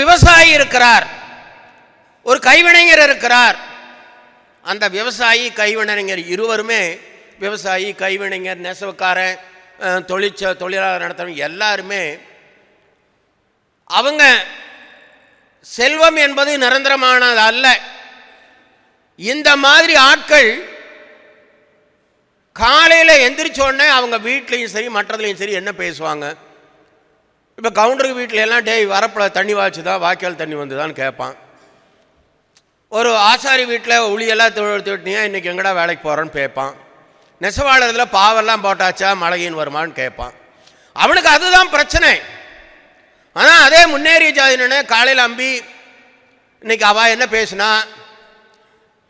விவசாயி இருக்கிறார். ஒரு கைவினைஞர் இருக்கிறார். அந்த விவசாயி கைவினைஞர் இருவருமே விவசாயி கைவினைஞர் நெசவுக்காரன் தொழிற்ச தொழிலாளர் நடத்துகிறவங்க எல்லாருமே அவங்க செல்வம் என்பது நிரந்தரமானது அல்ல. இந்த மாதிரி ஆட்கள் காலையில் எந்திரிச்ச உடனே அவங்க வீட்லேயும் சரி மற்றதுலேயும் சரி என்ன பேசுவாங்க? இப்போ கவுண்டருக்கு வீட்டில எல்லாம் டேய் வரப்பில் தண்ணி வாய்ச்சுதா வாய்க்கால் தண்ணி வந்துதான்னு கேட்பான் ஒரு ஆசாரி வீட்டில் உளியெல்லாம் திட்டினியா இன்றைக்கி எங்கடா வேலைக்கு போகிறேன்னு கேட்பான் நெசவாளத்தில் பாவெல்லாம் போட்டாச்சா மழையின் வருமான்னு கேட்பான் அவனுக்கு அதுதான் பிரச்சனை. ஆனால் அதே முன்னேறிய ஜாதினே காலையில் அம்பி இன்னைக்கு அவள் என்ன பேசுனா?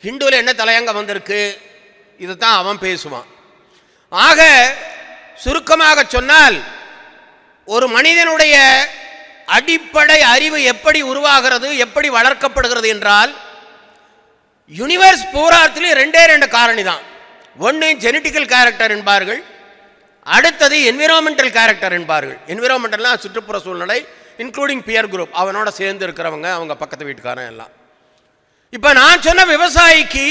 ஹிந்துவில் என்ன தலையங்க வந்திருக்கு? இதை தான் அவன் பேசுவான். ஆக சுருக்கமாக சொன்னால் ஒரு மனிதனுடைய அடிப்படை அறிவு எப்படி உருவாகிறது எப்படி வளர்க்கப்படுகிறது என்றால் யூனிவர்ஸ் பூராத்திலையும் ரெண்டே ரெண்டு காரணி தான் ஒன்று ஜெனட்டிக்கல் கேரக்டர் என்பார்கள் அடுத்தது என்விரான்மெண்டல் கேரக்டர் என்பார்கள். என்விரான்மெண்டல்னால் சுற்றுப்புற சூழ்நிலை இன்க்ளூடிங் பியர் குரூப் அவனோட சேர்ந்து இருக்கிறவங்க அவங்க பக்கத்து வீட்டுக்காரன் எல்லாம். இப்போ நான் சொன்ன விவசாயிக்கு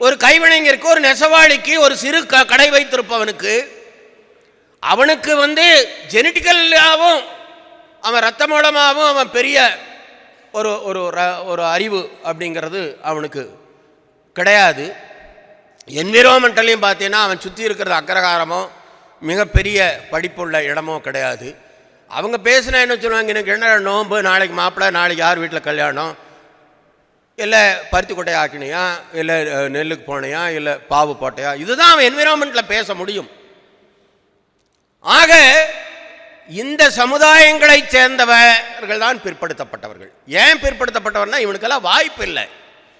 ஒரு கைவினைஞருக்கு ஒரு நெசவாளிக்கு ஒரு சிறு க கடை வைத்திருப்பவனுக்கு அவனுக்கு வந்து ஜெனட்டிக்கலாகவும் அவன் ரத்த மூலமாகவும் அவன் பெரிய ஒரு ஒரு ர- ஒரு அறிவு அப்படிங்கிறது அவனுக்கு கிடையாது. என்விரான்மெண்டலையும் பார்த்தீங்கன்னா அவன் சுற்றி இருக்கிறது அக்ரகாரமோ மிகப்பெரிய படிப்புள்ள இடமோ கிடையாது. அவங்க பேசினா என்ன சொல்லுவாங்க? எனக்கு என்ன நோன்பு நாளைக்கு மாப்பிள்ளை நாளைக்கு யார் வீட்டில் கல்யாணம்? இல்லை பருத்தி கொட்டை ஆக்கினியா? இல்லை நெல்லுக்கு போனையா? இல்லை பாவு போட்டையா? இதுதான் அவன் என்விரான்மெண்ட்டில் பேச முடியும். ஆக இந்த சமுதாயங்களைச் சேர்ந்தவர்கள் தான் பிற்படுத்தப்பட்டவர்கள். ஏன் பிற்படுத்தப்பட்டவர்னா இவனுக்கெல்லாம் வாய்ப்பு இல்லை.